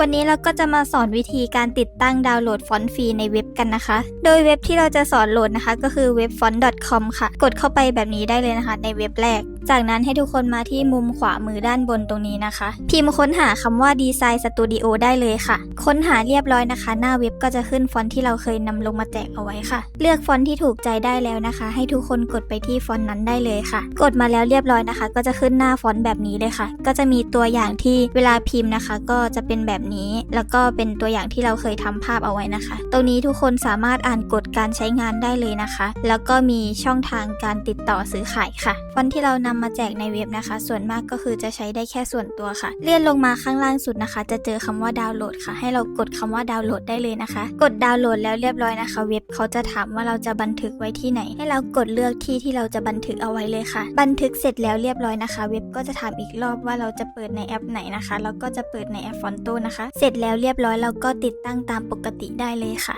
วันนี้เราก็จะมาสอนวิธีการติดตั้งดาวน์โหลดฟอนต์ฟรีในเว็บกันนะคะ โดยเว็บที่เราจะสอนโหลดนะคะ ก็คือเว็บ font.com ค่ะ กดเข้าไปแบบนี้ได้เลยนะคะ ในเว็บแรก จากนั้นให้ทุกคนมาที่มุมขวามือด้านบนตรงนี้นะคะ พิมพ์ค้นหาคำว่า Design Studio ได้เลยค่ะ ค้นหาเรียบร้อยนะคะ หน้าเว็บก็จะขึ้นฟอนต์ที่เราเคยนำลงมาแจกเอาไว้ค่ะ เลือกฟอนต์ที่ถูกใจได้แล้วนะคะ ให้ทุกคนกดไปที่ฟอนต์นั้นได้เลยค่ะ กดมาแล้วเรียบร้อยนะคะ ก็จะขึ้นหน้าฟอนต์แบบนี้เลยค่ะ ก็จะมีตัวอย่างที่เวลาพิมพ์นะคะ ก็จะเป็นแบบนี้ แล้วก็เป็นตัวอย่างที่เราเคยทำภาพเอาไว้นะคะ ตรงนี้ทุกคนสามารถอ่านกฎการใช้งานได้เลยนะคะ แล้วก็มีช่องทางการติดต่อซื้อขายค่ะ ฟอนต์ที่เรานำมาแจกในเว็บนะคะ ส่วนมากก็คือจะใช้ได้แค่ส่วนตัวค่ะ เลื่อนลงมาข้างล่างสุดนะคะ จะเจอคำว่าดาวน์โหลดค่ะ ให้เรากดคำว่าดาวน์โหลดได้เลยนะคะ กดดาวน์โหลดแล้วเรียบร้อยนะคะ เว็บเขาจะถามว่าเราจะบันทึกไว้ที่ไหน ให้เรากดเลือกที่ที่เราจะบันทึกเอาไว้เลยค่ะ บันทึกเสร็จแล้วเรียบร้อยนะคะ เว็บก็จะถามอีกรอบว่าเราจะเปิดในแอปไหนนะคะ แล้วก็จะเปิดในแอปฟอนโตนะคะ เสร็จแล้วเรียบร้อยเราก็ติดตั้งตามปกติได้เลยค่ะ